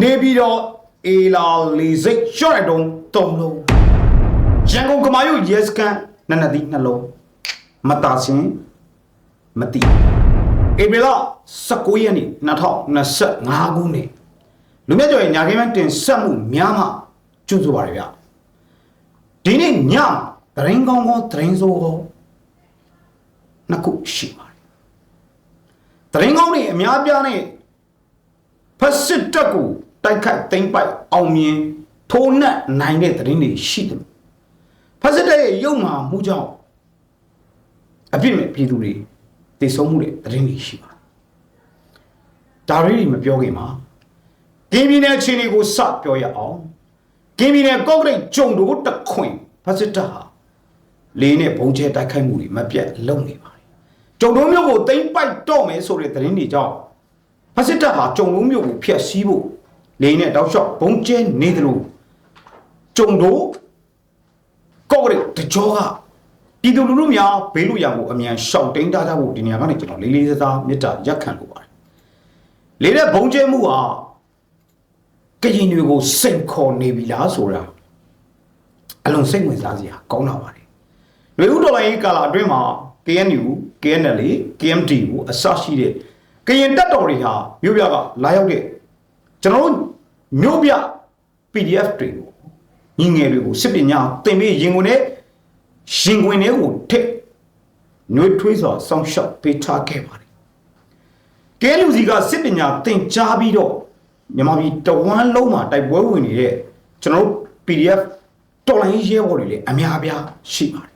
နေပြီးတော့အေလာလီစိတ်ရှော့ရတုံးတုံးလုံးရန်ကုန်ကမာယုရဲစကန်နှစ်နှစ်သီးနှလုံးမတာစင်မတိဧပြီလ19ရက်နေ့2025ခုနှစ်လူမြတ်ကျော်ရဲ့ညာခင်းမတင်ဆက်မှုများမှကျွတ်ဆိုပါရဗျဒီနေ့ညသရင်ကောင်းကောသရင်ဆိုးကောနှစ်ခုရှိပါတယ်သရင်ကောင်းတွေအများပြားနဲ့ ဖက်စစ်တပ်ကိုတိုက်ခိုက်သိမ်းပိုက်အောင်မြင်ထိုးနှက်နိုင်တဲ့သတင်းတွေရှိတယ်ဖက်စစ်တပ်ရဲ့ရုပ်မာမှုကြောင့်အပြစ်မဲ့ပြည်သူတွေတည်ဆုံးမှုတဲ့သတင်းတွေရှိပါတယ်ဒါရီတွေမပြောခင်မှာကင်းပြည်နယ်အခြေအနေကိုစပြောရအောင်ကင်းပြည်နယ်ကော့ကရိတ်ဂျုံတို့တခွင်ဖက်စစ်တပ်ဟာလေးနဲ့ဘုံကျဲတိုက်ခိုက်မှုတွေမပြတ်လုပ်နေပါတယ်ဂျုံတို့မျိုးကိုသိမ်းပိုက်တော့မယ်ဆိုတဲ့သတင်းတွေကြောင့် ဖက်စစ်တပ်ဟာကြုံလုံးမျိုးကိုဖျက်ဆီးဖို့လေနဲ့တောက်လျှောက်ဘုံကျဲနေတယ်လို့ကြုံတို့ကော့ကရိတ်တကြောကပြည်သူလူထုများဘေးလူရန်ကိုအမြန်ရှောင်တိန်ထားကြဖို့ဒီနေရာကနေကျွန်တော်လေးလေးစားစားမေတ္တာရက်ခံလိုပါတယ်လေတဲ့ဘုံကျဲမှုဟာကရင်တွေကိုစိတ်ခေါ်နေပြီလားဆိုတာအလုံးစိတ်ဝင်စားစရာကောင်းတာပါတယ်လူဦးတော်လိုင်းကာလာအတွင်းမှာ KNU KNL KMD ကိုအစရှိတဲ့ ကရင်တက်တော်တွေဟာမြို့ပြကလာရောက်တဲ့ကျွန်တော်တို့မြို့ပြ PDF တွေကိုညီငယ်တွေကိုစစ်ပညာသင်ပေးရင်ကုန်နဲ့ရင်ခွင်တွေကိုထက်နှွေးထွေးစွာစောင့်ရှောက်ပေးထားခဲ့ပါတယ်ကဲလူစီကစစ်ပညာသင်ကြားပြီးတော့မြန်မာပြည်တဝမ်းလုံးမှာတိုက်ပွဲဝင်နေတဲ့ကျွန်တော်တို့ PDF တော်လိုင်းရဲဘော်တွေလည်းအများအပြားရှိပါတယ်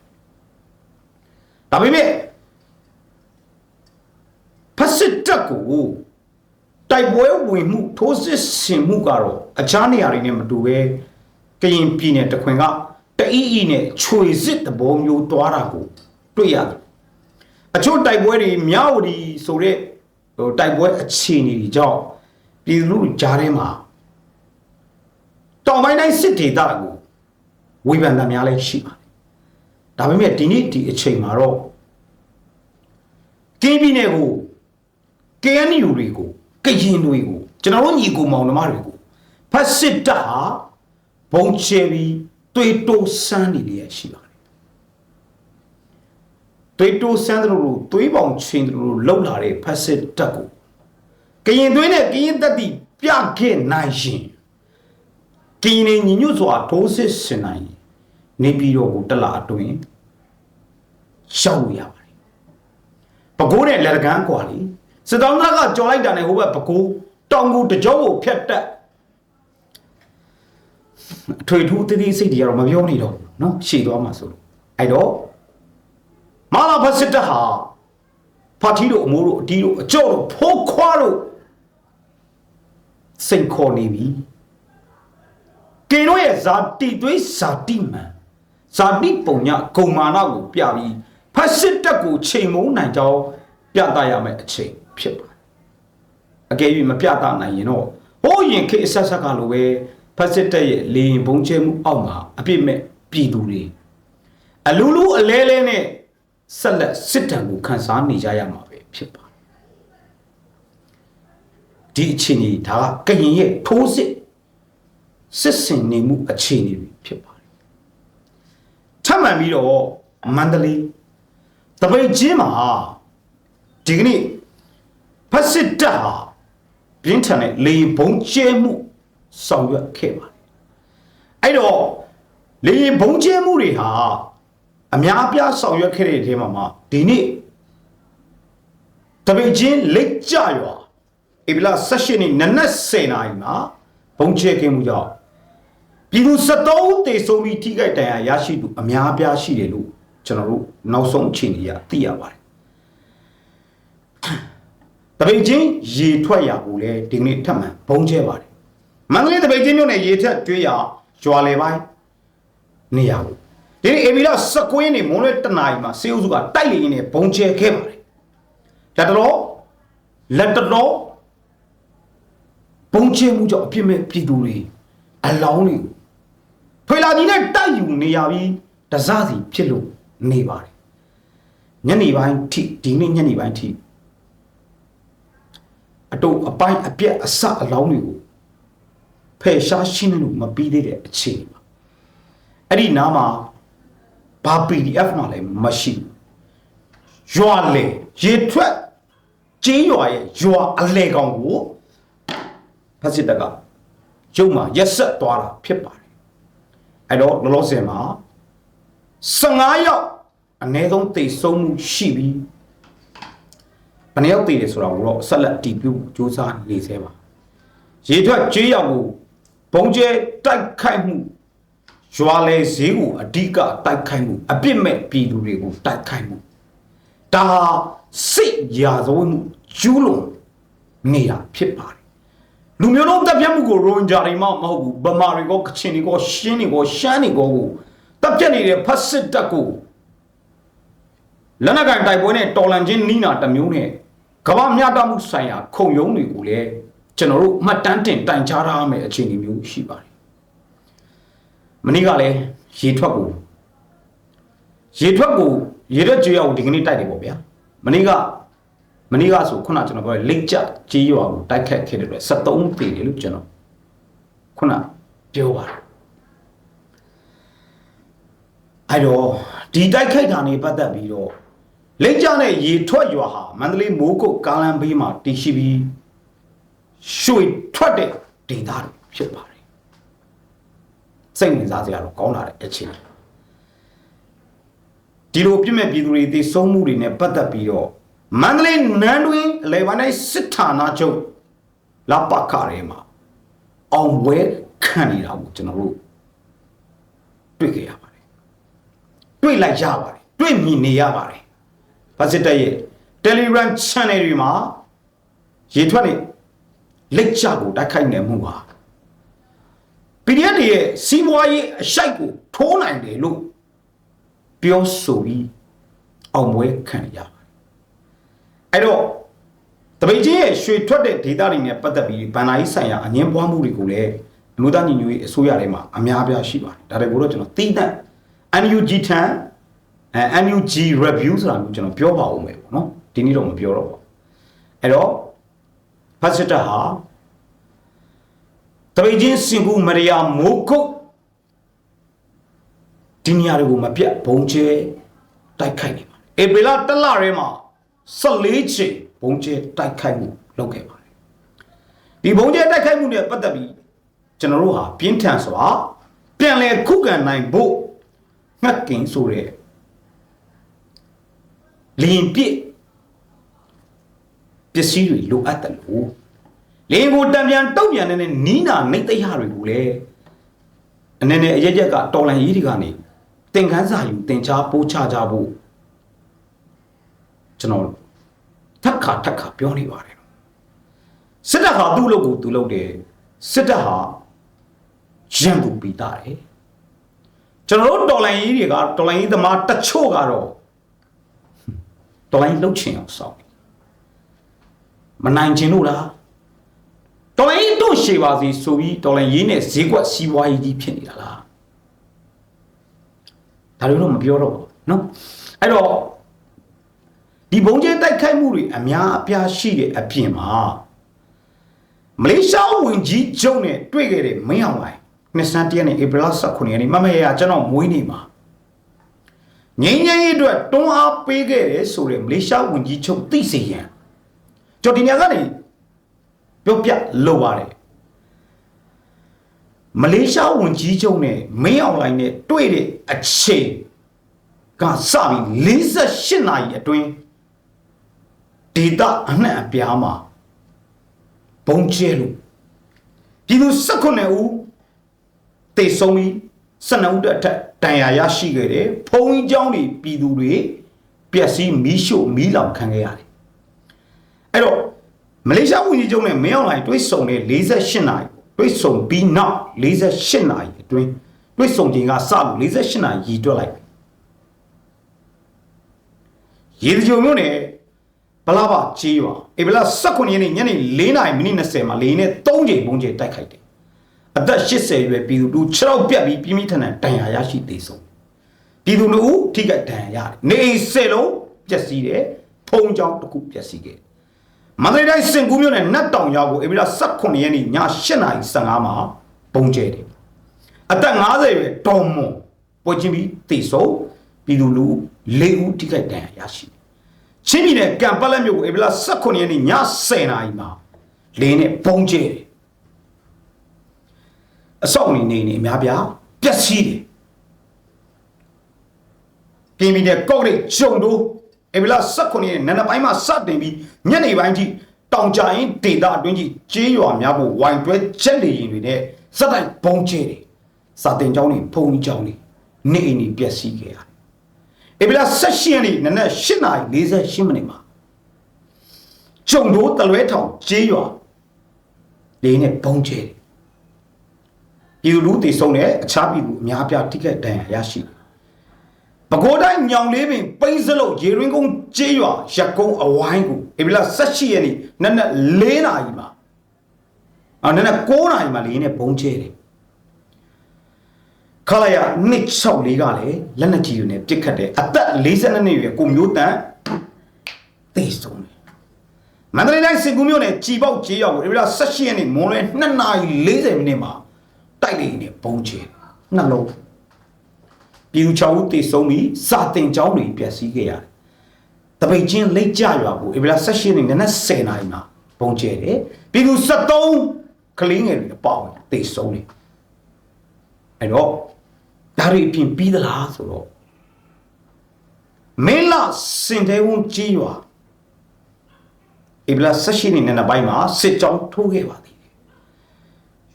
ဒါပေမဲ့ ဖက်စစ် တပ်ကိုတိုက်ပွဲဝင်မှုထိုးစစ်ဆင်မှုကတော့အခြားနေရာတွေနဲ့မတူပဲကရင်ပြည်နယ်တခွင်ကတအီအီနဲ့ခြွေစစ်တဘောမျိုးသွားတာကိုတွေ့ရတယ်အချို့တိုက်ပွဲတွေမြောက်ဒီဆိုတဲ့ဟိုတိုက်ပွဲအခြေအနေတွေကြောင့်ပြည်သူလူထုကြားထဲမှာတောင်ပိုင်းတိုင်းစစ်ဒေသကိုဝေဖန်တာများလည်းရှိပါတယ်ဒါပေမဲ့ဒီနေ့ဒီအချိန်မှာတော့ကင်းပြည်နယ်ကို KNU တွေကိုကရင်တွေကိုကျွန်တော်တို့ညီကိုမောင်နှမတွေကိုဖက်စစ်တပ်ဟာဘုံချဲပြီးတွေတိုးစမ်းနေရရှိပါတယ်တွေတိုးစမ်းတို့လိုသွေးပေါင်ချင်းတို့လှုပ်လာတဲ့ဖက်စစ်တပ်ကိုကရင်သွေးနဲ့ကရင်တက်တိပြခဲ့နိုင်ရင်ကရင်နေညီညွတ်စွာဒိုးစစ်စင်နိုင်နေပြည်တော်ကိုတလာအတွင်းရောက်ရပါတယ်ပကိုးတဲ့လက်ကန်းကွာလေး စစ်တောင်းသားကကြော်လိုက်တာနဲ့ဟိုဘက်ပကိုးတောင်ကူတကြောကိုဖျက်တက်အထွေထူးတတိစိတ်တွေကတော့မပြောနေတော့ဘူးเนาะရှည်သွားမှာဆိုလို့အဲ့တော့မာလာဖက်စစ်တပ်ဟာဖာတီတို့အမိုးတို့အတီးတို့အကြော့တို့ဖိုးခွားတို့စိတ်ခေါ်နေပြီကေတို့ရဲ့ဇာတိသွေးဇာတိမှန်ဇာတိပုံညဂုံမာနကိုပြပြီးဖက်စစ်တပ်ကိုချိန်မုံနိုင်ကြောင်းပြသရမယ့်အချိန် ဖြစ်ပါတယ်အကယ်၍မပြသနိုင်ရင်တော့ဟိုးရင်ခေတ်အဆက်ဆက်ကလိုပဲဖက်စစ်တပ်ရဲ့လေရင်ဘုံကျဲမှုအောက်မှာအပြစ်မဲ့ပြည်သူတွေအလူလူအလဲလဲနဲ့ဆက်လက်စစ်တမ်းကိုခန်းစားနေကြရမှာပဲဖြစ်ပါတယ်ဒီအခြေအနေဒါကကရင်ရဲ့ထိုးစစ်စစ်စင်နေမှုအခြေအနေတွေဖြစ်ပါတယ်ထပ်မံပြီးတော့မန္တလေးတပိတ်ချင်းမှာဒီကနေ့ ဖက်စစ်တပ်ဟာပြင်းထန်တဲ့လေဘုံကျဲမှုဆောင်ရွက်ခဲ့ပါတယ်အဲ့တော့လေဘုံကျဲမှုတွေဟာအများအပြားဆောင်ရွက်ခဲ့တဲ့အထဲမှာမှဒီနေ့တပိတ်ချင်းလက်ကြရွာဧပြီလ18နှစ်နနက်10နာရီမှာဘုံကျဲခဲ့မှုကြောင့်ပြည်သူ73ဦးသေဆုံးပြီးထိခိုက်ဒဏ်ရာရရှိသူအများအပြားရှိတယ်လို့ကျွန်တော်တို့နောက်ဆုံးအခြေအနေအရသိရပါတယ် တပိတ်ချင်းရေထွက်ရဖို့လဲဒီကနေ့ထပ်မံဘုံကျဲပါတယ်မန္တလေးတပိတ်ချင်းမြို့နယ်ရေထက်ကျွေးရရွာလေပိုင်းနေရဘူးဒီနေ့အေဗီလာ19ရက်နေ့မွန်းလွဲတနာရီမှာစေအုပ်စုကတိုက်လေရင်နဲ့ဘုံကျဲခဲ့ပါတယ်လက်တော်လက်တော်ဘုံကျဲမှုကြောင့်အပြစ်မဲ့ပြည်သူတွေအလောင်းတွေဖွေလာကြီးနဲ့တိုက်ယူနေရပြီးတစစီဖြစ်လို့နေပါတယ်ညနေပိုင်းထိဒီနေ့ညနေပိုင်းထိ အတုပ်အပိုင်းအပြက်အစအလောင်းတွေကိုဖယ်ရှားရှင်းလို့မပြီးသေးတဲ့အခြေအနေပါအဲ့ဒီနားမှာဘာ PDF မှလည်းမရှိဘူးရွာလေရေထွက်ကျေးရွာရဲ့ရွာအလဲကောင်ကိုဖက်စစ်တပ်ကကျုံမှာရက်ဆက်သွားတာဖြစ်ပါတယ်အဲ့တော့လောလောဆယ်မှာ15ယောက်အနည်းဆုံးတိတ်ဆုံးမှုရှိပြီး ဘယ်နှယောက်တည်တယ်ဆိုတာကိုတော့ဆက်လက်တည်ပြုစူးစမ်းနေသေးပါရေထွက်ကျေးရောက်ကိုဘုံကျဲတိုက်ခိုက်မှုရွာလေဈေးကိုအဓိကတိုက်ခိုက်မှုအပြစ်မဲ့ပြည်သူတွေကိုတိုက်ခိုက်မှုဒါဟာစိတ်ရာဇဝတ်မှုကျူးလွန်နေတာဖြစ်ပါတယ်လူမျိုးလုံးတပ်ဖြတ်မှုကိုရိုဟင်ဂျာတွေမှမဟုတ်ဘူးဗမာတွေကကချင်တွေကရှင်းတွေကရှမ်းတွေကကိုတပ်ဖြတ်နေတဲ့ဖက်စစ်တပ်ကိုလက်နက်ကန်တိုက်ပွဲနဲ့တော်လန်ချင်းနီးနာတစ်မျိုးနဲ့ ကမ္ဘာမြတ်တမှုဆိုင်ရာခုံရုံးတွေကိုလည်းကျွန်တော်တို့မှတ်တမ်းတင်တိုင်ကြားထားမယ်အခြေအနေမျိုးရှိပါတယ်။မနေ့ကလည်းရေထွက်ကိုရေထွက်ကိုရေထွက်ကြေးရွာကိုဒီကနေ့တိုက်တယ်ပေါ့ဗျာ။မနေ့ကမနေ့ကဆိုခုနကျွန်တော်ပြောလိတ်ကျကြေးရွာကိုတိုက်ခတ်ခဲ့တဲ့အတွက်73ပေတယ်လို့ကျွန်တော်ခုနပြောပါတယ်။အဲ့တော့ဒီတိုက်ခိုက်တာနဲ့ပတ်သက်ပြီးတော့ လိတ်ကြနဲ့ရေထွက်ရွာဟာမန္တလေးမိုးကုတ်ကားလမ်းဘေးမှာတည်ရှိပြီးရွှေထွက်တဲ့ဒေသတွေဖြစ်ပါတယ်စိတ်ဝင်စားစရာတော့ကောင်းလာတဲ့အခြေအနေဒီလိုပြည့်မဲ့ပြည်သူတွေတည်ဆုံးမှုတွေနဲ့ပတ်သက်ပြီးတော့မန္တလေးနန်းတွင်အလဲပိုင်းတိုင်းစစ်ဌာနချုပ်လာပခရဲမှာအောင်ဝဲခံနေတာကိုကျွန်တော်တို့တွေ့ကြရပါတယ်တွေ့လိုက်ရပါတယ်တွေ့မြင်နေရပါတယ် ဘာစစ်တပ်ရဲ့ Telegram channel တွေမှာရေထွက်နေလက်ချကိုတိုက်ခိုက်နေမှုပါ PDF တွေရဲ့စီးပွားရေးအရှိုက်ကိုထိုးနိုင်တယ်လို့ပြောဆိုပြီးအောင်ပွဲခံရပါတယ်အဲ့တော့တပိတ်ချင်းရဲ့ရွှေထွက်တဲ့ဒေတာတွေနဲ့ပတ်သက်ပြီးဗန်နာကြီးဆိုင်ရာအငင်းပွားမှုတွေကိုလည်းအမျိုးသားညီညွတ်ရေးအစိုးရထဲမှာအများအပြားရှိပါတယ်ဒါတွေကိုတော့ကျွန်တော်သိတဲ့ NUG ထံ အဲ NUG review ဆိုတာမျိုးကျွန်တော်ပြောပါဦးမယ်ပေါ့နော်ဒီနေ့တော့မပြောတော့ပါဘူးအဲ့တော့ဖတ်စစ်တာဟာတပိတ်ချင်းစင်ကူမရိယာမိုးကုတ်ဒီနေရာတွေကိုမပြတ်ဘုံကျဲတိုက်ခိုက်နေပါတယ်ဧပြီလတစ်လရဲမှာ14ချိန်ဘုံကျဲတိုက်ခိုက်မှုလုပ်ခဲ့ပါတယ်ဒီဘုံကျဲတိုက်ခိုက်မှုနဲ့ပတ်သက်ပြီးကျွန်တော်တို့ဟာပြင်းထန်စွာပြန်လည်ခုခံနိုင်ဖို့ငှက်ကင်ဆိုတဲ့ လင်ပြစ်ပစ္စည်းတွေလိုအပ်တယ်လို့လင်ကိုတံပြန်တုတ်ပြန်နေတဲ့နီးနာနှိတ်သိရတွေကိုလည်းအနေနဲ့အရက်ရက်ကတော်လန်ကြီးတွေကနေသင်ခန်းစာယူသင်ချာပိုးချကြဖို့ကျွန်တော်ထက်ခါထက်ခါပြောနေပါတယ်စစ်တပ်ဟာသူ့လုပ်ကိုသူလုပ်တယ်စစ်တပ်ဟာရန်သူပြီးတာတယ်ကျွန်တော်တို့တော်လိုင်းကြီးတွေကတော်လိုင်းကြီးသမားတချို့ကတော့ တော်လိုင်းလှုပ်ချင်အောင်စောင့်မနိုင်ချင်လို့လားတော်လိုင်းကြီးတို့ရှေပါစီဆိုပြီးတော်လိုင်းရေးနဲ့ဈေးကွက်စီးပွားရေးကြီးဖြစ်နေတာလားဒါတွေတော့မပြောတော့ဘူးเนาะအဲ့တော့ဒီဘုံကျဲတိုက်ခိုက်မှုတွေအများအပြားရှိတဲ့အပြင်မှာမလေးရှားဝင်ကြီးကျုံနဲ့တွေ့ခဲ့တဲ့မင်းအောင်လိုင်းနှစ်စန်းတရက်နဲ့ဧပြီလ19ရက်နေ့မမေရကျွန်တော်မွေးနေမှာ ငင်းငင်းရေးအတွက်တွန်းအားပေးခဲ့တယ်ဆိုတဲ့မလေးရှားဝင်ကြီးချုပ်သိစေရန်ကျွန်တော်ဒီနေရာကနေပြောပြလိုပါတယ်မလေးရှားဝင်ကြီးချုပ်နဲ့မင်းအောင်လိုင်းနဲ့တွေ့တဲ့အချိန်ကစပြီး48နာရီအတွင်းဒေတာအနှံ့အပြားမှာဘုံကျဲလို့ပြည်သူ18ဦးတေဆုံးပြီး 12ဦးတက်ထက်တန်ရာရရှိခဲ့တယ်။ဖုံကြီးကျောင်းတွေပြည်သူတွေပျက်စီးမီးရှို့မီးလောင်ခံခဲ့ရတယ်။အဲ့တော့မလေးရှားဝန်ကြီးချုပ်နဲ့မင်းအောင်လှိုင်တွေ့ဆုံတဲ့48နာရီတွေ့ဆုံပြီးနောက်48နာရီအတွင်းတွေ့ဆုံချိန်ကစလို့48နာရီရည်တွက်လိုက်ရေဒီယိုမျိုးနဲ့ဘလာဘကြီးပါအေဗလာ18ရက်နေ့ညနေ4:20မိနစ်မှာလေနဲ့3ချိန်ပုံကျဲတိုက်ခိုက်တယ် အသက်80ရွယ်ပြည်သူတို့6ရောက်ပြတ်ပြီးပြင်းပြင်းထန်ထန်ဒဏ်ရာရရှိသေးဆုံးပြည်သူတို့ထိခိုက်ဒဏ်ရာရတယ်နေအိမ်၁၀လုံးပျက်စီးတယ်ဖုံကြောင်းတစ်ခုပျက်စီးခဲ့မန္တလေးတိုင်းစင်ကူးမြို့နယ်နတ်တောင်ရွာကိုဧပြီလ18ရက်နေ့ည8:15မှာပုံကျဲတယ်အသက်50ရွယ်တော်မွန်ပွဲချင်းပြီးတေဆုံးပြည်သူလူ၄ဦးထိခိုက်ဒဏ်ရာရရှိတယ်ချင်းပြည်နယ်ကံပတ်လက်မြို့ကိုဧပြီလ18ရက်နေ့ည10:00နာရီမှာလင်းနဲ့ပုံကျဲတယ် အဆောက်အဦနေနေအများပြားပျက်စီးတယ်ပြည်ပြည်နဲ့ကော့ဂရိတ်ဂျုံတို့ဧပြီလ18ရက်နေ့နံနက်ပိုင်းမှာစတင်ပြီးညနေပိုင်းထိတောင်ကြရင်ဒေတာအတွင်းကြီးကျေးရွာများကိုဝိုင်တွဲချက်လေရင်တွေနဲ့စက်တိုက်ဘုံကျဲတယ်စာတင်ကျောင်းတွေဖုန်ကြီးကျောင်းတွေနေအိမ်တွေပျက်စီးခဲ့ရတယ်ဧပြီလ18ရက်နေ့နနက်8:48မိနစ်မှာဂျုံတို့တလွဲထောင်ကျေးရွာလေးနဲ့ဘုံကျဲတယ် ပြည်သူလူတည်ဆုံးတဲ့အခြားပြည်သူအများအပြားထိခိုက်ဒဏ်ရာရရှိတယ်။ပဲခူးတိုင်းညောင်လေးပင်ပိန်းစလုတ်ရေရင်းကုန်းကျေးရွာရက်ကုန်းအဝိုင်းကိုဧပြီလ18ရက်နေ့နက်နက်4နာရီမှာအော်နက်နက်9နာရီမှာလေးနဲ့ဘုံကျဲတယ်။ခလာရ264ကလည်းလက်နက်ကြီးတွေနဲ့ပစ်ခတ်တယ်အသက်42နှစ်အရွယ်ကိုမျိုးတန်တေဆုံးတယ်။မန္တလေးတိုင်းစင်ကူးမြို့နယ်ကြည်ပေါက်ကျေးရွာကိုဧပြီလ18ရက်နေ့မွန်လွဲ2နာရီ40မိနစ်မှာ တိုက်လေနဲ့ဘုံကျဲတယ်။နှလုံးပြည်သူ6ဦးတေဆုံးပြီးစာတင်ကျောင်းတွေပျက်စီးခဲ့ရတယ်။တပိတ်ချင်းလိတ်ကြရွာကိုဧပြီလ18ရက်နေ့နနက်10:00နာရီမှာပုံကျဲတယ်။ပြည်သူ73ကလေးငယ်တွေအပေါင်းတေဆုံးတယ်။အဲ့တော့ဒါတွေအပြင်ပြီးသလားဆိုတော့မင်းလာစင်တဲဝန်းကြီးရွာဧပြီလ18ရက်နေ့နံနက်ပိုင်းမှာစစ်ကြောင်းထိုးခဲ့ပါသည်။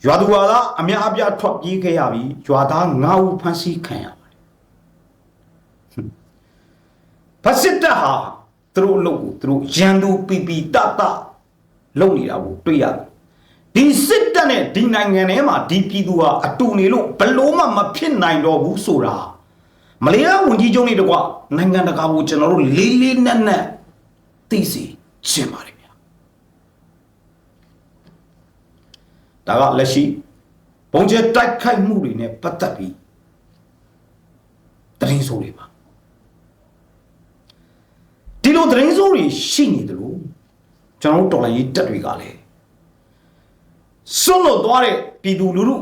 ရွာသူရွာသားအများအပြားထွက်ပြေးခဲ့ရပြီးရွာသား9ဦးဖမ်းဆီးခံရပါတယ်။ဖက်စစ်တပ်ဟာသူတို့အလုပ်ကိုသူတို့ရန်သူပီပီတတလုပ်နေတာကိုတွေ့ရတယ်။ဒီစစ်တပ်နဲ့ဒီနိုင်ငံထဲမှာဒီပြည်သူဟာအတူနေလို့ဘလို့မှမဖြစ်နိုင်တော့ဘူးဆိုတာမလေးရှားဝန်ကြီးချုပ်နေတကွနိုင်ငံတကာကိုကျွန်တော်တို့လေးလေးနက်နက်သိစီချင်ပါတယ်ဗျာ။ ဒါကလက်ရှိဘုံကျဲတိုက်ခိုက်မှုတွေနဲ့ပတ်သက်ပြီးတရင်ဆိုးတွေပါဒီလိုတရင်ဆိုးတွေရှိနေတယ်လို့ကျွန်တော်တို့တော်လိုင်းရေးတက်တွေကလည်းစွန့်လွတ်သွားတဲ့ပြည်သူလူထု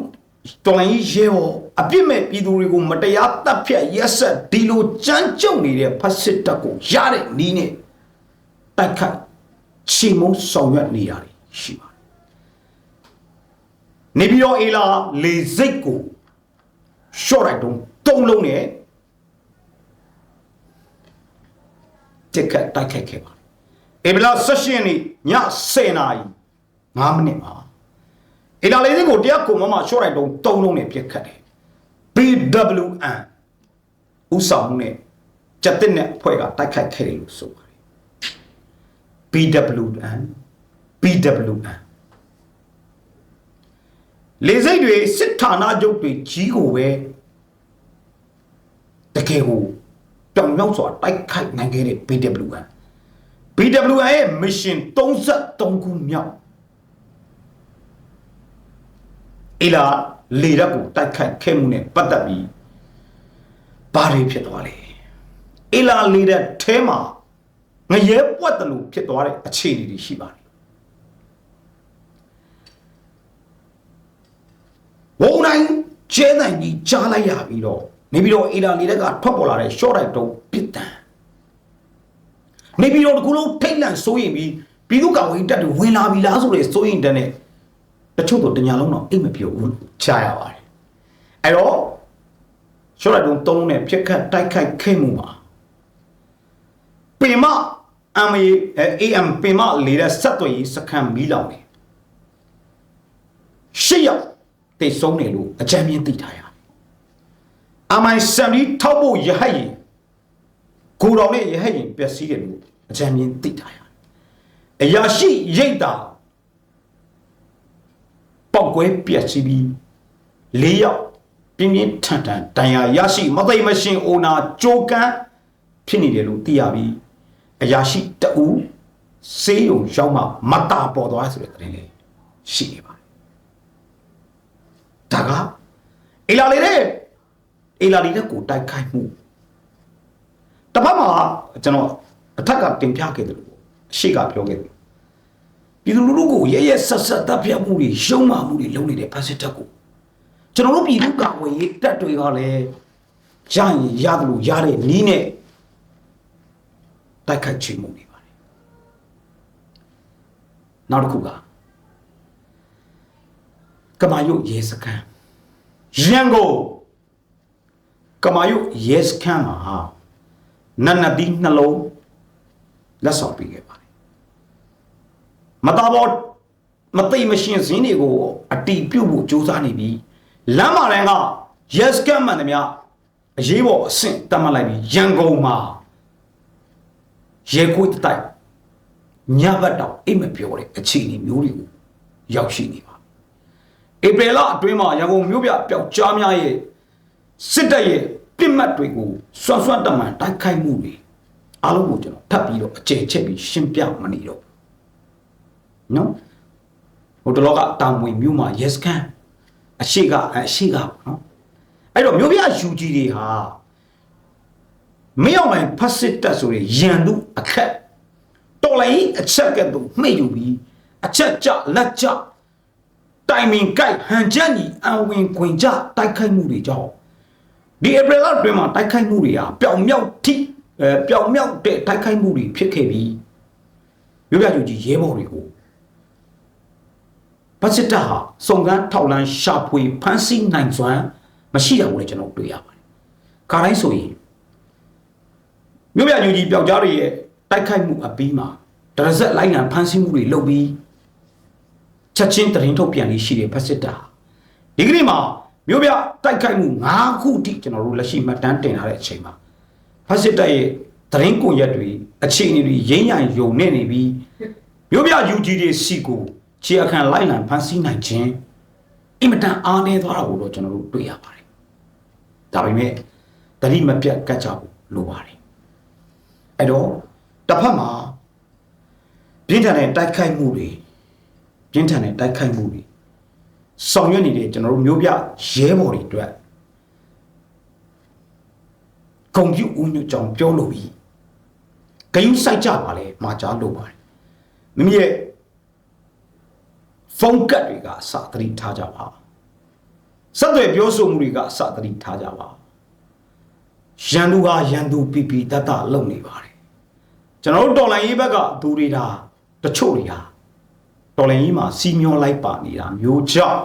တော်လိုင်းရေးရဲဘော်အပြစ်မဲ့ပြည်သူတွေကိုမတရားတပ်ဖြတ်ရက်ဆက်ဒီလိုကြမ်းကြုတ်နေတဲ့ဖက်စစ်တပ်ကိုရတဲ့နီးနဲ့တိုက်ခတ်ချီမုံဆောင်ရွက်နေရတယ်ရှိပါတယ် နေပြည်တော်အေလာလေစိတ်ကိုရှော့လိုက်တော့တုံးလုံးနဲ့တက်ခတ်တိုက်ခိုက်ခဲ့ပါတယ်ဧပြီလ16ရက်နေ့ည10:00နာရီ5မိနစ်မှာအေလာလေစိတ်ကိုတရားကုံမမရှော့လိုက်တော့တုံးလုံးနဲ့ပြစ်ခတ်တယ် BWN ဥဆောင်မှုနဲ့ကြက်တဲ့နဲ့အဖွဲ့ကတိုက်ခိုက်ခဲ့တယ်လို့ဆိုပါတယ် BWN BWN လေစိတ်တွေစစ်ဌာနချုပ်တွေကြီးကိုပဲတကယ်ကိုပြောင်မြောက်စွာတိုက်ခိုက်နိုင်ခဲ့တဲ့ BWN BWN ရဲ့ mission 33ခုမြောက်အီလာလေရက်ကိုတိုက်ခိုက်ခဲ့မှုနဲ့ပတ်သက်ပြီးဘာတွေဖြစ်သွားလဲအီလာလေရက်ထဲမှာငရဲပွက်တယ်လို့ဖြစ်သွားတဲ့အခြေအနေတွေရှိပါတယ် ဝုံတိုင်းကျဲနိုင်ကြီးကြားလိုက်ရပြီးတော့နေပြီးတော့အီလာလေရက်ကထွက်ပေါ်လာတဲ့ short right တုံးပစ်တန်နေပြီးတော့ဒီကုလုံးထိတ်လန့်စိုးရင်ပြီးပြည်သူ့ကောင်ဝင်တက်တွေဝင်လာပြီလားဆိုတဲ့စိုးရင်တဲ့နဲ့တချို့တော့တညာလုံးတော့အိတ်မပြုတ်ဘူးချားရပါတယ်အဲ့တော့ short right တုံးသုံးနဲ့ဖြစ်ခတ်တိုက်ခိုက်ခဲ့မှုမှာပင်မ MA AM ပင်မလေတဲ့ဆက်သွယ်ရေးစခန်းမီးလောင်တယ်ရှစ်ယောက် တိတ်ဆုံးတယ်လို့အကြံဉာဏ်သိထားရတယ်။အမိုင်ဆမ်လီထောက်ဖို့ရဟတ်ရင်ကိုတော်နဲ့ရဟတ်ရင်ပျက်စီးတယ်လို့အကြံဉာဏ်သိထားရတယ်။အရာရှိရိတ်တာပောက်ကွဲပျက်စီးပြီး၄ယောက်ပြင်းပြင်းထန်ထန်တန်ရာရရှိမသိမရှင်အိုနာကြိုးကန်းဖြစ်နေတယ်လို့သိရပြီးအရာရှိတအူးစေးုံရောက်မှမတာပေါ်သွားဆိုတဲ့သတင်းလေးရှိနေပါ တယ်ဒါကအေလာလေးတဲ့အေလာလေးတဲ့ကိုတိုက်ခိုက်မှုတစ်ဖက်မှာကျွန်တော်အထက်ကတင်ပြခဲ့တယ်လို့အရှိကပြောခဲ့တယ်ပြည်သူလူထုကိုရဲရဲဆက်ဆက်တပ်ဖြတ်မှုတွေရှုံးမှမှုတွေလုပ်နေတဲ့ဖက်စစ်တပ်ကိုကျွန်တော်တို့ပြည်သူ့ကာကွယ်ရေးတပ်တွေကလည်းရရင်ရတယ်လို့ရတဲ့နီးနဲ့တိုက်ခိုက်ချေမှုနေပါတယ်နောက်တစ်ခုကကမာယုရေစခန်း ရန်ကုန်ကမာယုရေစခန်းမှာနတ်နတ်ဒီနှလုံးလက်ဆောင်ပေးခဲ့ပါတယ်မတော်ဘောမသိမရှင်းစင်းတွေကိုအတီးပြုတ်ဖို့စူးစမ်းနေပြီလမ်းမလန်က yes ကမှန်သမျှအရေးပေါ်အဆင့်တတ်မှတ်လိုက်ပြီးရန်ကုန်မှာရေခွေးတိုက်ညဘက်တော့အိမ်မပြောတဲ့အခြေအနေမျိုးတွေကိုရောက်ရှိနေပါ ဧပြီလအတွင်းမှာရန်ကုန်မြို့ပြပျောက်ကြားများရဲ့စစ်တပ်ရဲ့ပြစ်မှတ်တွေကိုစွန့်စွန့်တမန်တိုက်ခိုက်မှုတွေအားလုံးကိုကျွန်တော်ထပ်ပြီးတော့အကျဉ်းချက်ပြီးရှင်းပြမနေတော့ဘူးနော်ဟိုတလောကတာမွေမြို့မှာ yes can အရှိကအရှိကပေါ့နော်အဲ့တော့မြို့ပြယူကြီးတွေဟာမင်းအောင်လိုင်ဖတ်စစ်တက်ဆိုရင်ရန်သူအခက်တော်လိုင်းအချက်ကဲ့သို့မှိတ်ယူပြီးအချက်ကြလက်ကြ တိုင်မင်ကိုက်ဟန်ချက်ညီအံဝင်ခွင်ကြတိုက်ခိုက်မှုတွေကြောင့်ဒီဧပြီလအတွင်းမှာတိုက်ခိုက်မှုတွေဟာပျောင်မြောက်ထိအဲပျောင်မြောက်တဲ့တိုက်ခိုက်မှုတွေဖြစ်ခဲ့ပြီးမြို့ပြယူကြီးရဲဘော်တွေကိုဘတ်စစ်တပ်ဟာစုံကန်းထောက်လန်းရှာဖွေဖမ်းဆီးနိုင်စွမ်းမရှိတာကိုလည်းကျွန်တော်တွေ့ရပါတယ်။ခါတိုင်းဆိုရင်မြို့ပြယူကြီးပျောက်ကြားတွေရဲ့တိုက်ခိုက်မှုအပြီးမှာဒရဇက်လိုက်နံဖမ်းဆီးမှုတွေလုပ်ပြီး ချက်ချင်းတရင်ထုတ်ပြန်လေးရှိတဲ့ဘတ်စစ်တပ်ဟာဒီကနေ့မှာမြို့ပြတိုက်ခိုက်မှု၅ခုတိကျွန်တော်တို့လက်ရှိမှတ်တမ်းတင်ထားတဲ့အချိန်မှာဘတ်စစ်တပ်ရဲ့တရင်ကွန်ရက်တွေအခြေအနေတွေရင်းရန်ယုံနေနေပြီးမြို့ပြယူကြီးတွေစီကိုခြေအခန့်လိုက်လံဖန်ဆီးနိုင်ခြင်းအင်မတန်အားနည်းသွားတာကိုတော့ကျွန်တော်တို့တွေ့ရပါတယ်။ဒါပေမဲ့တတိမပြတ်ကတ်ကြဖို့လိုပါတယ်။အဲ့တော့တစ်ဖက်မှာပြင်းထန်တဲ့တိုက်ခိုက်မှုတွေ ပြင်းထန်တဲ့တိုက်ခိုက်မှုတွေဆောင်ရွက်နေတဲ့ကျွန်တော်တို့မျိုးပြရဲဘော်တွေအတွက်ကွန်ပျူတာဦးညွှန်ကြောင်ပြောလို့ပြီးဂယုစိုက်ကြပါလေမှာကြားလို့ပါတယ်မိမိရဲ့ဖုန်းကတ်တွေကအစသတိထားကြပါဆက်သွယ်ပြောဆိုမှုတွေကအစသတိထားကြပါရန်သူဟာရန်သူပီပီတတ်တလုံနေပါတယ်ကျွန်တော်တို့တော်လိုင်းရေးဘက်ကသူတွေဒါတချို့တွေဟာ တော်လိုင်းရေးမှာစီမျောလိုက်ပါနေတာမျိုးကြောင့်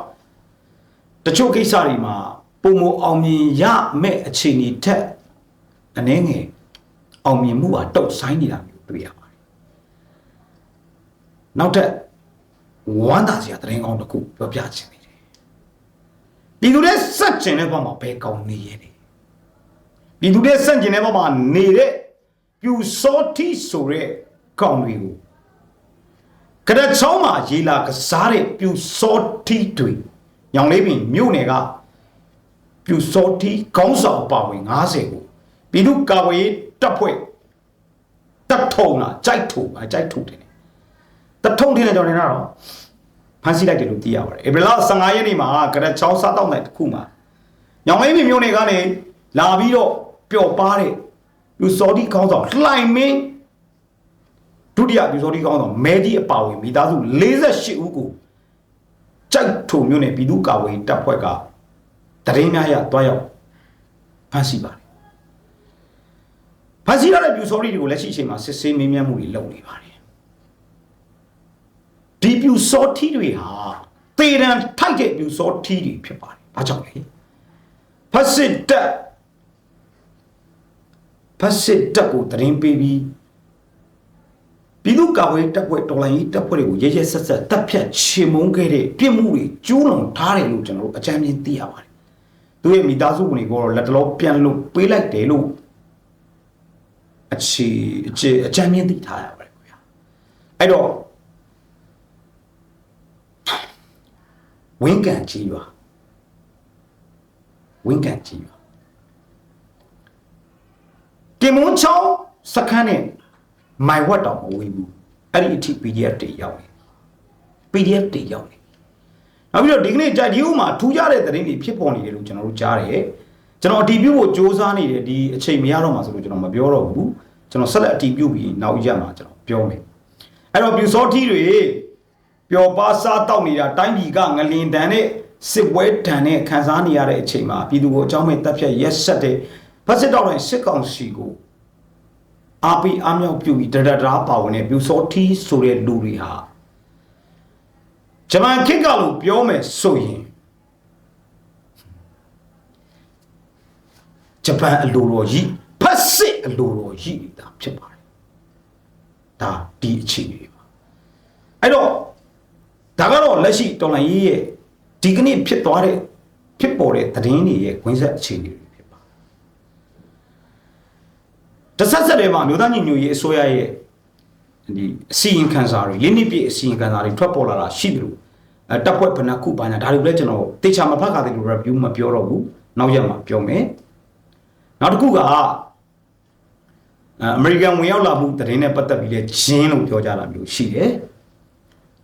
တချို့ကိစ္စတွေမှာပုံမအောင်မြင်ရမဲ့အခြေအနေထက်အနည်းငယ်အောင်မြင်မှုဟာတုတ်ဆိုင်နေတာမျိုးတွေ့ရပါတယ်နောက်ထပ်ဝမ်းသာစရာသတင်းကောင်းတစ်ခုပြောပြချင်နေတယ်။ပြည်သူတွေစက်ကျင်တဲ့ဘက်မှာဘယ်ကောင်းနေရလဲ။ပြည်သူတွေစက်ကျင်တဲ့ဘက်မှာနေတဲ့ပြူစောတိဆိုတဲ့ကောင်းတွေကို ကရက်ချောင်းမှာရေးလာကစားတဲ့ပြူစောတိတွေညောင်လေးပင်မြို့နယ်ကပြူစောတိခေါင်းဆောင်ပါဝင်90ကိုပြည်သူ့ကာကွယ်ရေးတပ်ဖွဲ့တပ်ထုံလားကြိုက်ထုံလားကြိုက်ထုံတယ်တထုံထင်းတဲ့ကြောင့်နေတော့ဖမ်းဆီးလိုက်တယ်လို့သိရပါတယ်ဧပြီလ15ရက်နေ့မှာကရက်ချောင်းစားတောက်တဲ့တစ်ခုမှာညောင်လေးမျိုးနေကနေလာပြီးတော့ပျော်ပါတဲ့လူစော်ဒီကောင်းဆောင်လှိုင်မင်း ဒုတိယလူစော်ဒီကောင်းဆောင်မဲဒီအပါဝင်မိသားစု48ဦးကိုကြိုက်ထုံမျိုးနဲ့ပြည်သူ့ကာကွယ်တပ်ဖွဲ့ကတရင်များရတွားရောက်ဖမ်းဆီးပါတယ်ဖမ်းဆီးရတဲ့ပြူစော်ဒီတွေကိုလက်ရှိအချိန်မှာစစ်ဆေးမေးမြန်းမှုတွေလုပ်နေပါတယ်ဒီပြူစောထီတွေဟာသေရန်ထိုက်တဲ့ပြူစောထီတွေဖြစ်ပါတယ်။ဘာကြောင့်လဲ။ဖက်စစ်တက်ဖက်စစ်တက်ကိုတရင်ပေးပြီး ပြည်သူ့ကာကွယ်တပ်ဖွဲ့တော်လိုင်းရေးတပ်ဖွဲ့တွေကိုရဲရဲဆက်ဆက်တပ်ဖြတ်ချေမုန်းခဲ့တဲ့ပြစ်မှုတွေကျူးလွန်ထားတယ်လို့ကျွန်တော်တို့အကြမ်းမြင်သိရပါတယ်။သူရဲ့မိသားစုဝင်တွေကိုတော့လက်တလောပြန်လို့ပေးလိုက်တယ်လို့အခြေအခြေအကြမ်းမြင်သိထားရပါတယ်ခင်ဗျာ။အဲ့တော့ဝင်းကန်ကြီးရွာဝင်းကန်ကြီးရွာတင်မွန်ချောင်းစခန်းနဲ့ မိုင်ဝတ်တော်မဝေးဘူးအဲ့ဒီအထိ PDF တွေရောက်နေ PDF တွေရောက်နေနောက်ပြီးတော့ဒီကနေ့ကြိုက်ဒီဥမှာထူးခြားတဲ့သတင်းတွေဖြစ်ပေါ်နေတယ်လို့ကျွန်တော်တို့ကြားတယ်ကျွန်တော်အတီးပြုတ်ဖို့စ조사နေတယ်ဒီအချိန်မရတော့မှဆိုလို့ကျွန်တော်မပြောတော့ဘူးကျွန်တော်ဆက်လက်အတီးပြုတ်ပြီးနောက်ရက်မှာကျွန်တော်ပြောမယ်အဲ့တော့ပြူစောထီတွေပျော်ပါစားတောက်နေတာတိုင်းပြည်ကငလင်တန်နဲ့စစ်ပွဲတန်နဲ့ခံစားနေရတဲ့အချိန်မှာပြည်သူကိုအကြောင်းမဲ့တပ်ဖြတ်ရက်ဆက်တဲ့ဖက်စစ်တောက်တိုင်းစစ်ကောင်စီကို အားပေးအားမြောက်ပြုပြီးဒဒဒရာပါဝင်တဲ့ပြူစောထီးဆိုတဲ့လူတွေဟာဂျပန်ခေတ်ကလို့ပြောမယ်ဆိုရင်ဂျပန်အလိုတော်ကြီးဖက်စစ်အလိုတော်ကြီးနေတာဖြစ်ပါတယ်ဒါဒီအခြေအနေတွေပါအဲ့တော့ဒါကတော့လက်ရှိတော်လိုင်းကြီးရဲ့ဒီကနေ့ဖြစ်သွားတဲ့ဖြစ်ပေါ်တဲ့သတင်းတွေရဲ့ခွင့်ဆက်အခြေအနေတွေဖြစ်ပါတယ် တဆက်ဆက်တွေမှာမြို့သားညီညွတ်ရေးအစိုးရရဲ့ဒီအစီရင်ခံစာတွေလင်းနှစ်ပြည့်အစီရင်ခံစာတွေထွက်ပေါ်လာတာရှိတယ်လို့အဲတပ်ဖွဲ့ဘဏ္ဍခုပါညာဒါတွေလည်းကျွန်တော်တေချာမဖတ်ခါသေးလို့ review မပြောတော့ဘူးနောက်ရက်မှာပြောမယ်နောက်တစ်ခုကအဲအမေရိကန်ဝင်ရောက်လာမှုသတင်းနဲ့ပတ်သက်ပြီးလဲဂျင်းလို့ပြောကြတာမျိုးရှိတယ်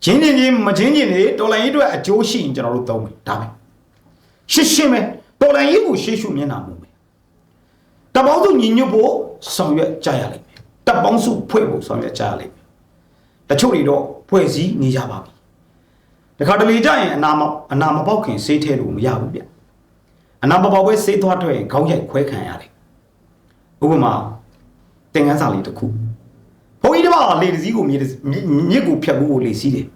ဂျင်းချင်းချင်းမဂျင်းချင်းတွေတော်လိုင်းရေးအတွက်အကျိုးရှိရင်ကျွန်တော်တို့သုံးမယ်ဒါပဲရှင်းရှင်းပဲတော်လိုင်းရေးကိုရှေ့ရှုမျက်နှာမူမယ် တပ်ပေါင်းစုညီညွတ်ဖို့ဆောင်ရွက်ကြရလိမ့်မယ်တပ်ပေါင်းစုဖွဲ့ဖို့ဆောင်ရွက်ကြရလိမ့်မယ်တချို့တွေတော့ဖွဲ့စည်းနေကြပါပြီတခါတလေကြရင်အနာမအနာမပေါက်ခင်ဆေးထဲလို့မရဘူးဗျအနာမပေါက်ပဲဆေးသွားထွက်ရင်ခေါင်းရိုက်ခွဲခံရတယ်ဥပမာသင်ခန်းစာလေးတစ်ခုဘုန်းကြီးတစ်ပါးကလေတစည်းကိုမြေတစ်မြစ်မြစ်ကိုဖြတ်ဖို့ကိုလေစီးတယ်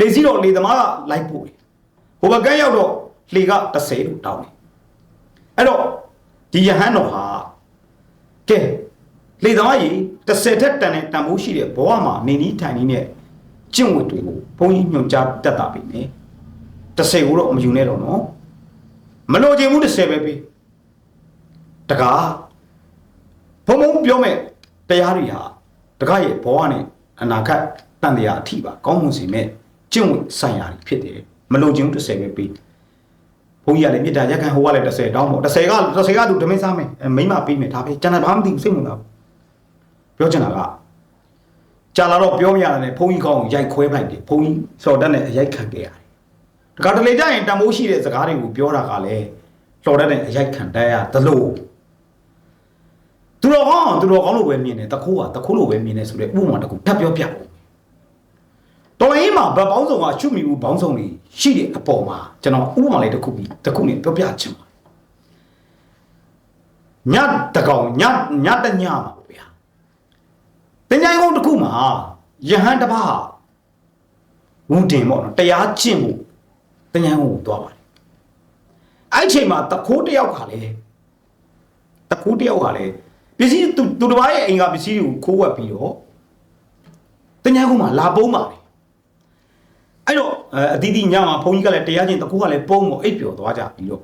လေစီးတော့လေသမားကလိုက်ပို့တယ်ဟိုဘက်ကန်းရောက်တော့လေက30လို့တောင်းတယ်အဲ့တော့ ဒီယဟန်တော်ဟာကဲလေသမားကြီး30ထက်တန်တဲ့တန်ဖိုးရှိတဲ့ဘဝမှာနေနီးထိုင်နီးနဲ့ကျင့်ဝတ်တွေကိုဘုန်းကြီးညွှန်ကြားတတ်တာပြီမယ်30ကိုတော့မယူနဲ့တော့နော်မလို့ချင်ဘူး30ပဲပြီတကားဘုံဘုံပြောမဲ့တရားတွေဟာတကားရဲ့ဘဝနဲ့အနာဂတ်တန်တရားအထိပါကောင်းမွန်စေမဲ့ကျင့်ဝတ်ဆိုင်ရာတွေဖြစ်တယ်မလို့ချင်ဘူး30ပဲပြီ ဘုန်းကြီးကလည်းမြေတားရက်ခံဟိုကလည်း30တောင်းပေါ့30က30ကသူဓမင်းစားမယ်မိမပေးမယ်ဒါပဲကျန်တာဘာမှမသိဘူးစိတ်ဝင်စားဘူးပြောချင်တာကကြာလာတော့ပြောမရတယ်နဲ့ဘုန်းကြီးကောင်းကိုရိုက်ခွဲပလိုက်တယ်ဘုန်းကြီးစော်တက်နဲ့အရိုက်ခံခဲ့ရတယ်တခါတလေကျရင်တန်မိုးရှိတဲ့စကားတွေကိုပြောတာကလည်းစော်တက်နဲ့အရိုက်ခံတတ်ရသလိုသူတော်ကောင်းသူတော်ကောင်းလို့ပဲမြင်တယ်တခိုးကတခိုးလို့ပဲမြင်တယ်ဆိုတဲ့ဥပမာတစ်ခုထပ်ပြောပြဦး တော်လိုင်းမှာဗတ်ပေါင်းဆောင်ကရှုမိဘူးဘောင်းဆောင်တွေရှိတဲ့အပေါ်မှာကျွန်တော်ဥပမာလေးတစ်ခုပြီးတစ်ခုနဲ့ပြောပြချင်ပါညတကောင်ညညတညမှာဗျာတင်ကြိုင်ကုန်းတစ်ခုမှာယဟန်တစ်ပါးဝုန်တင်ပေါ့နော်တရားကျင့်ဖို့တင်ကြိုင်ကုန်းကိုသွားပါတယ်အဲ့ချိန်မှာတခိုးတစ်ယောက်ကလည်းတခိုးတစ်ယောက်ကလည်းပစ္စည်းသူသူတစ်ပါးရဲ့အိမ်ကပစ္စည်းကိုခိုးဝက်ပြီးတော့တင်ကြိုင်ကုန်းမှာလာပုံးပါတယ် အဲ့တော့အတီးတီညမှာဘုန်းကြီးကလည်းတရားချင်းတကူကလည်းပုံးမအိပ်ပျော်သွားကြပြီးတော့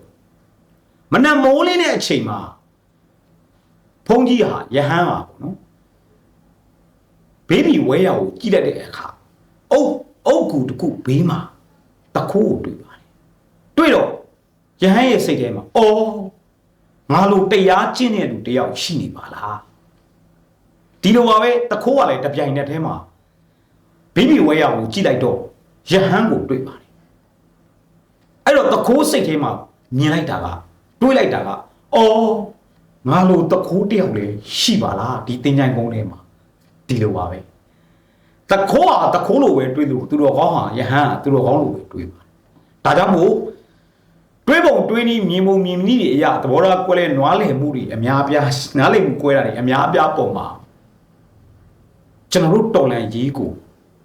မနက်မိုးလေးတဲ့အချိန်မှာဘုန်းကြီးဟာယဟန်ပါပေါ့နော်ဘေဘီဝဲရကိုကြည့်လိုက်တဲ့အခါအုတ်အုတ်ကူတကူဘေးမှာတခိုးကိုတွေ့ပါတယ်တွေ့တော့ယဟန်ရဲ့စိတ်ထဲမှာအော်ငါလိုတရားကျင့်တဲ့လူတယောက်ရှိနေပါလားဒီလိုပါပဲတခိုးကလည်းတပြိုင်နက်တည်းမှာဘေဘီဝဲရကိုကြည့်လိုက်တော့ ယဟန်ကိုတွေ့ပါတယ်အဲ့တော့တခိုးစိတ်ထဲမှာမြင်လိုက်တာကတွေးလိုက်တာကအော်ငါလိုတခိုးတယောက်လည်းရှိပါလားဒီတင်ကြိုင်ကုန်းထဲမှာဒီလိုပါပဲတခိုးဟာတခိုးလိုပဲတွေးလို့သူတော်ကောင်းဟာယဟန်ဟာသူတော်ကောင်းလိုပဲတွေးပါတယ်ဒါကြောင့်မို့တွေးပုံတွေးနည်းမြင်ပုံမြင်နည်းတွေအရာသဘောထားကွဲလဲနွားလည်မှုတွေအများအပြားနားလည်မှုကွဲတာတွေအများအပြားပုံမှာကျွန်တော်တို့တော်လန်ရေးကို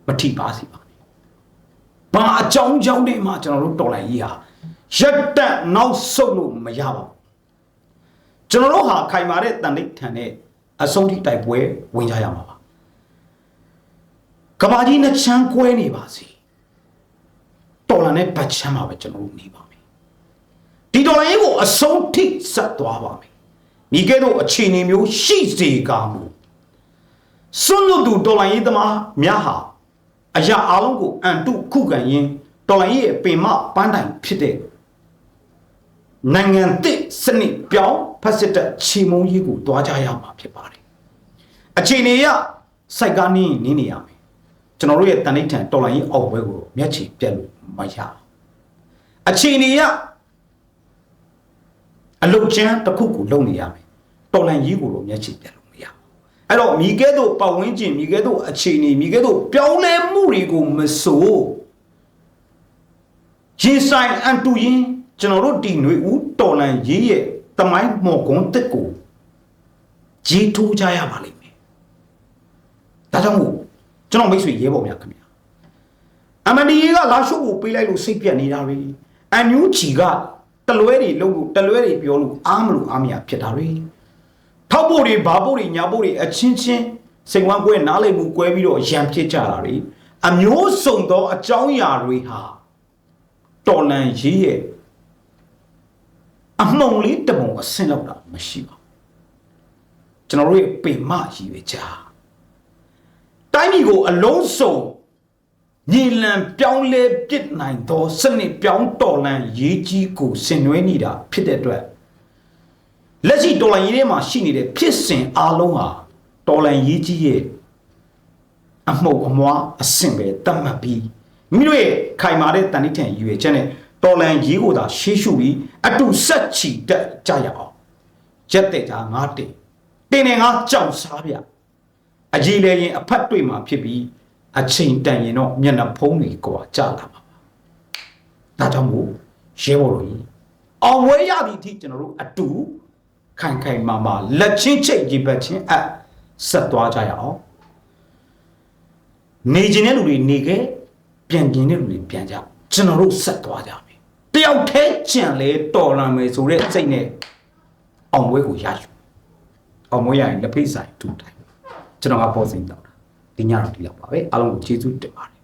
မထိပါစေပါ ဘာအကြောင်းကြောင့်တွေမှကျွန်တော်တို့တော်လိုက်ရေးဟာရက်တက်နောက်ဆုတ်လို့မရပါဘူးကျွန်တော်တို့ဟာခိုင်မာတဲ့တန်ဋိဌာန်နဲ့အဆုံးထိတိုက်ပွဲဝင်ကြရမှာပါကဘာကြီးနဲ့ချမ်းကွဲနေပါစေတော်လာနဲ့ပတ်ချမ်းမှာပဲကျွန်တော်တို့နေပါမယ်ဒီတော်လိုင်းကိုအဆုံးထိဆက်သွားပါမယ်မိကဲတော့အခြေအနေမျိုးရှိစေကာမူစွန့်လွတ်သူတော်လိုင်းရေးသမားများဟာ အရာအလုံးကိုအန်တုခုခံရင်းတော်လိုင်းရဲ့ပင်မပန်းတိုင်ဖြစ်တဲ့နိုင်ငံတစ်စနစ်ပြောင်းဖက်စစ်တပ်ချီမုံကြီးကိုတွားကြရမှာဖြစ်ပါတယ်အခြေအနေရစိုက်ကားနင်းနင်းနေရမယ်ကျွန်တော်တို့ရဲ့တန်ဋိဌာန်တော်လိုင်းရေးအောက်ဘဲကိုမျက်ခြေပြက်လို့မရအခြေအနေရအလုတ်ချမ်းတစ်ခုကိုလုံနေရမယ်တော်လိုင်းရေးကိုတော့မျက်ခြေပြက်လို့ အဲ့တော့မိကဲတို့ပတ်ဝန်းကျင်မိကဲတို့အခြေအနေမိကဲတို့ပြောင်းလဲမှုတွေကိုမစိုးရင်ဆိုင်အန်တူရင်ကျွန်တော်တို့ဒီຫນွေဦးတော်လန်ရေးရဲ့တမိုင်းမော်ကွန်းတက်ကိုကြီးထိုးကြရပါလိမ့်မယ်ဒါကြောင့်မို့ကျွန်တော်မိတ်ဆွေရဲဘော်များခင်ဗျာအမဒီကလာရှုပ်ကိုပေးလိုက်လို့စိတ်ပြက်နေတာတွေအန်ယူချီကတလွဲတွေလုံးလို့တလွဲတွေပြောလို့အားမလို့အားမရဖြစ်တာတွေ ထောက်ဖို့တွေဘာဖို့တွေညာဖို့တွေအချင်းချင်းစိတ်ဝမ်းကွဲနားလည်မှုကွဲပြီးတော့ရံဖြစ်ကြတာတွေအမျိုးစုံသောအကြောင်းအရာတွေဟာတော်လန်ရေးရဲ့အမှုံလေးတပုံအဆင့်လောက်တာမရှိပါဘူးကျွန်တော်တို့ရဲ့ပေမရည်ပဲကြာတိုင်းပြည်ကိုအလုံးစုံညီလံပြောင်းလဲပြစ်နိုင်သောစနစ်ပြောင်းတော်လန်ရေးကြီးကိုဆင်နွှဲနေတာဖြစ်တဲ့အတွက် လက်ရှိတော်လန်ရေးထဲမှာရှိနေတဲ့ဖြစ်စဉ်အလုံးဟာတော်လန်ရေးကြီးရဲ့အမှုတ်အမွားအဆင့်ပဲတတ်မှတ်ပြီးမိမိတို့ရဲ့ခိုင်မာတဲ့တန်ဋိဌာန်ရွေချက်နဲ့တော်လန်ရေးကိုသာရှေးရှုပြီးအတူဆက်ချီတက်ကြရအောင်ရက်တဲ့တာငါတင်တင်နေငါကြောက်စားဗျအကြီးလေရင်အဖက်တွေ့မှာဖြစ်ပြီးအချိန်တန်ရင်တော့မျက်နှာဖုံးတွေကွာကြလာမှာပါဒါကြောင့်မို့ရဲဘော်တို့ကြီးအောင်ဝဲရသည့်အထိကျွန်တော်တို့အတူ ခိုင်ခိုင်မာမာလက်ချင်းချိတ်ရေပတ်ချင်းအပ်ဆက်သွားကြရအောင်နေကျင်တဲ့လူတွေနေခဲ့ပြန်ကျင်တဲ့လူတွေပြန်ကြကျွန်တော်တို့ဆက်သွားကြမယ်တယောက်တည်းကြံလဲတော်လာမယ်ဆိုတဲ့စိတ်နဲ့အောင်ဝဲကိုရယူအောင်ဝဲရရင်လက်ဖိတ်ဆိုင်ထူထိုင်ကျွန်တော်ကပေါ်စင်တော့တာဒီညတော့ဒီလောက်ပါပဲအားလုံးကိုကျေးဇူးတင်ပါတယ်